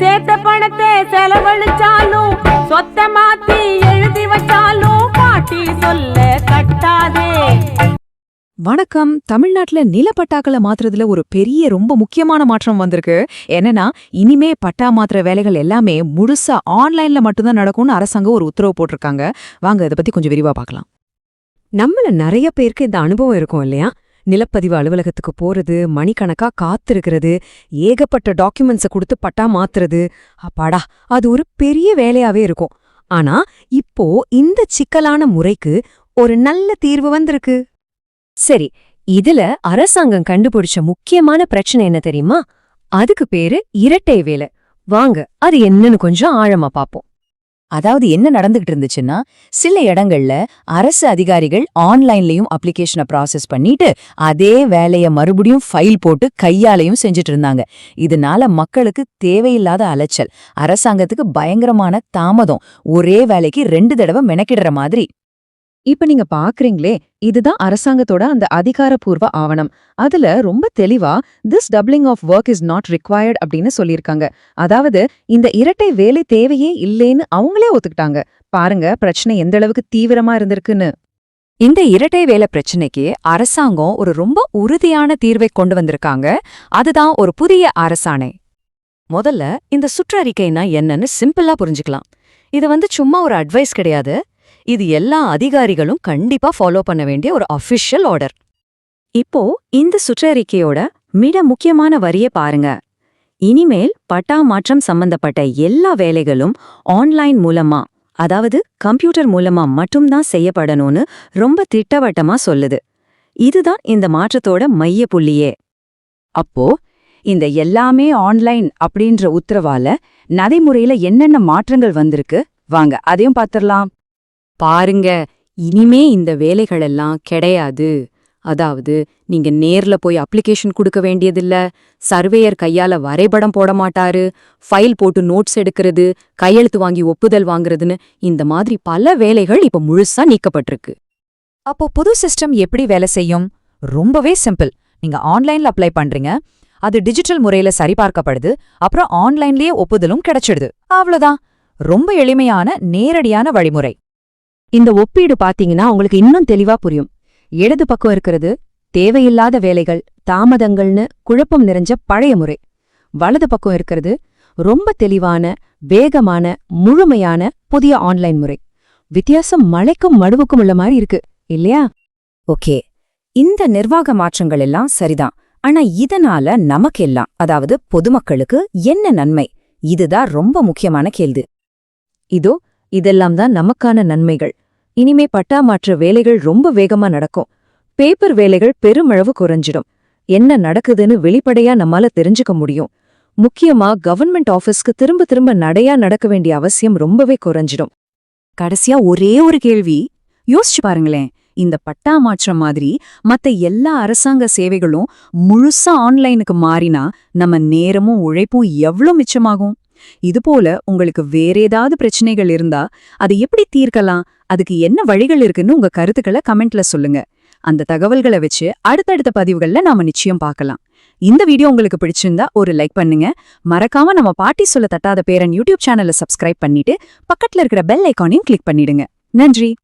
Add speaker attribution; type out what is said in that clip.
Speaker 1: சேர்த்த பணத்தை செலவழிச்சாலும் சொத்த மாத்தி எழுதி வச்சாலும் பாட்டி சொல்ல கட்டாதே.
Speaker 2: வணக்கம். தமிழ்நாட்டுல நிலப்பட்டாக்களை மாத்துறதுல ஒரு பெரிய ரொம்ப முக்கியமான மாற்றம் வந்திருக்கு. என்னன்னா இனிமே பட்டா மாத்துற வேலைகள் எல்லாமே முழுசா ஆன்லைன்ல மட்டும்தான் நடக்கும்னு அரசாங்கம் ஒரு உத்தரவு போட்டிருக்காங்க. வாங்க இதை பத்தி கொஞ்சம் விரிவா பார்க்கலாம்.
Speaker 3: நம்மள நிறைய பேருக்கு இந்த அனுபவம் இருக்கும் இல்லையா? நிலப்பதிவு அலுவலகத்துக்கு போறது மணிக்கணக்கா காத்திருக்கிறது ஏகப்பட்ட டாக்குமெண்ட்ஸை கொடுத்து பட்டா மாத்துறது. அப்பாடா அது ஒரு பெரிய வேலையாவே இருக்கும். ஆனா இப்போ இந்த சிக்கலான முறைக்கு ஒரு நல்ல தீர்வு வந்திருக்கு. சரி இதுல அரசாங்கம் கண்டுபிடிச்ச முக்கியமான பிரச்சனை என்ன தெரியுமா? அதுக்கு பேரு இரட்டை வேலை. வாங்க அது என்னன்னு கொஞ்சம் ஆழமா பாப்போம்.
Speaker 2: அதாவது என்ன நடந்துகிட்டு இருந்துச்சுன்னா சில இடங்கள்ல அரசு அதிகாரிகள் ஆன்லைன்லயும் அப்ளிகேஷனை ப்ராசஸ் பண்ணிட்டு அதே வேலையை மறுபடியும் ஃபைல் போட்டு கையாலையும் செஞ்சுட்டு இருந்தாங்க. இதனால மக்களுக்கு தேவையில்லாத அலைச்சல் அரசாங்கத்துக்கு பயங்கரமான தாமதம். ஒரே வேலைக்கு ரெண்டு தடவை மெனக்கிடுற மாதிரி. இப்ப நீங்க பாக்குறீங்களே இதுதான் அரசாங்கத்தோட அந்த அதிகாரப்பூர்வ ஆவணம். அதுல ரொம்ப தெளிவா this doubling of work is not required அப்படின்னு சொல்லியிருக்காங்க. அதாவது இந்த இரட்டை வேலை தேவையே இல்லேன்னு அவங்களே ஒத்துக்கிட்டாங்க. பாருங்க பிரச்சனை எந்த அளவுக்கு தீவிரமா இருந்திருக்குன்னு. இந்த இரட்டை வேலை பிரச்சனைக்கு அரசாங்கம் ஒரு ரொம்ப உறுதியான தீர்வை கொண்டு வந்திருக்காங்க. அதுதான் ஒரு புதிய அரசாணை. முதல்ல இந்த சுற்றறிக்கைனா என்னன்னு சிம்பிளா புரிஞ்சுக்கலாம். இது வந்து சும்மா ஒரு அட்வைஸ் கிடையாது. இது எல்லா அதிகாரிகளும் கண்டிப்பா ஃபாலோ பண்ண வேண்டிய ஒரு அஃபிஷியல் ஆர்டர் இப்போ இந்த சுற்றறிக்கையோட மிக முக்கியமான வரிய பாருங்க. இனிமேல் பட்டா மாற்றம் சம்பந்தப்பட்ட எல்லா வேலைகளும் ஆன்லைன் மூலமா அதாவது கம்ப்யூட்டர் மூலமா மட்டும்தான் செய்யப்படணும்னு ரொம்ப திட்டவட்டமா சொல்லுது. இதுதான் இந்த மாற்றத்தோட மைய புள்ளியே. அப்போ இந்த எல்லாமே ஆன்லைன் அப்படின்ற உத்தரவால நடைமுறையில என்னென்ன மாற்றங்கள் வந்திருக்கு? வாங்க அதையும் பாத்திரலாம் பாருங்க இனிமே இந்த வேலைகளெல்லாம் கிடையாது. அதாவது நீங்க நேர்ல போய் அப்ளிகேஷன் கொடுக்க வேண்டியதில்ல. சர்வேயர் கையால வரைபடம் போட மாட்டாரு. ஃபைல் போட்டு நோட்ஸ் எடுக்கிறது கையெழுத்து வாங்கி ஒப்புதல் வாங்குறதுன்னு இந்த மாதிரி பல வேலைகள் இப்ப முழுசா நீக்கப்பட்டிருக்கு. அப்போ புது சிஸ்டம் எப்படி வேலை செய்யும்? ரொம்பவே சிம்பிள் நீங்க ஆன்லைன்ல அப்ளை பண்றீங்க. அது டிஜிட்டல் முறையில சரிபார்க்கப்படுது. அப்புறம் ஆன்லைன்லயே ஒப்புதலும் கிடைச்சிடுது. அவ்வளவுதான். ரொம்ப எளிமையான நேரடியான வழிமுறை. இந்த ஒப்பீடு பாத்தீங்கன்னா உங்களுக்கு இன்னும் தெளிவா புரியும். இடது பக்கம் இருக்கிறது தேவையில்லாத வேலைகள் தாமதங்கள்னு குழப்பம் நிறைஞ்ச பழைய முறை. வலது பக்கம் இருக்கிறது ரொம்ப தெளிவான வேகமான முழுமையான புதிய ஆன்லைன் முறை. வித்தியாசம் மழைக்கும் மடுவுக்கும் உள்ள மாதிரி இருக்கு இல்லையா? ஓகே. இந்த நிர்வாக மாற்றங்கள் எல்லாம் சரிதான். ஆனா இதனால நமக்கெல்லாம் அதாவது பொதுமக்களுக்கு என்ன நன்மை? இதுதான் ரொம்ப முக்கியமான கேள்வி. இதோ இதெல்லாம் தான் நமக்கான நன்மைகள். இனிமே பட்டா மாற்ற வேலைகள் ரொம்ப வேகமா நடக்கும். பேப்பர் வேலைகள் பெருமளவு குறைஞ்சிடும். என்ன நடக்குதுன்னு வெளிப்படையா நம்மால தெரிஞ்சுக்க முடியும். முக்கியமா கவர்மெண்ட் ஆஃபீஸ்க்கு திரும்ப திரும்ப நடையா நடக்க வேண்டிய அவசியம் ரொம்பவே குறைஞ்சிடும். கடைசியா ஒரே ஒரு கேள்வி. யோசிச்சு பாருங்களேன். இந்த பட்டா மாற்றம் மாதிரி மத்த எல்லா அரசாங்க சேவைகளும் முழுசா ஆன்லைனுக்கு மாறினா நம்ம நேரமும் உழைப்பும் எவ்ளோ மிச்சமாகும்? இதுபோல உங்களுக்கு வேற ஏதாவது பிரச்சனைகள் இருந்தா அதை எப்படி தீர்க்கலாம்? அதுக்கு என்ன வழிகள் இருக்குன்னு உங்க கருத்துக்களை கமெண்ட்ல சொல்லுங்க. அந்த தகவல்களை வச்சு அடுத்தடுத்த பதிவுகள்ல நாம நிச்சயம் பார்க்கலாம். இந்த வீடியோ உங்களுக்கு பிடிச்சிருந்தா ஒரு லைக் பண்ணுங்க. மறக்காம நம்ம பாட்டி சொல்ல தட்டாத பேரன் யூடியூப் சேனலை சப்ஸ்கிரைப் பண்ணிட்டு பக்கத்துல இருக்கிற பெல் ஐக்கானையும் கிளிக் பண்ணிடுங்க. நன்றி.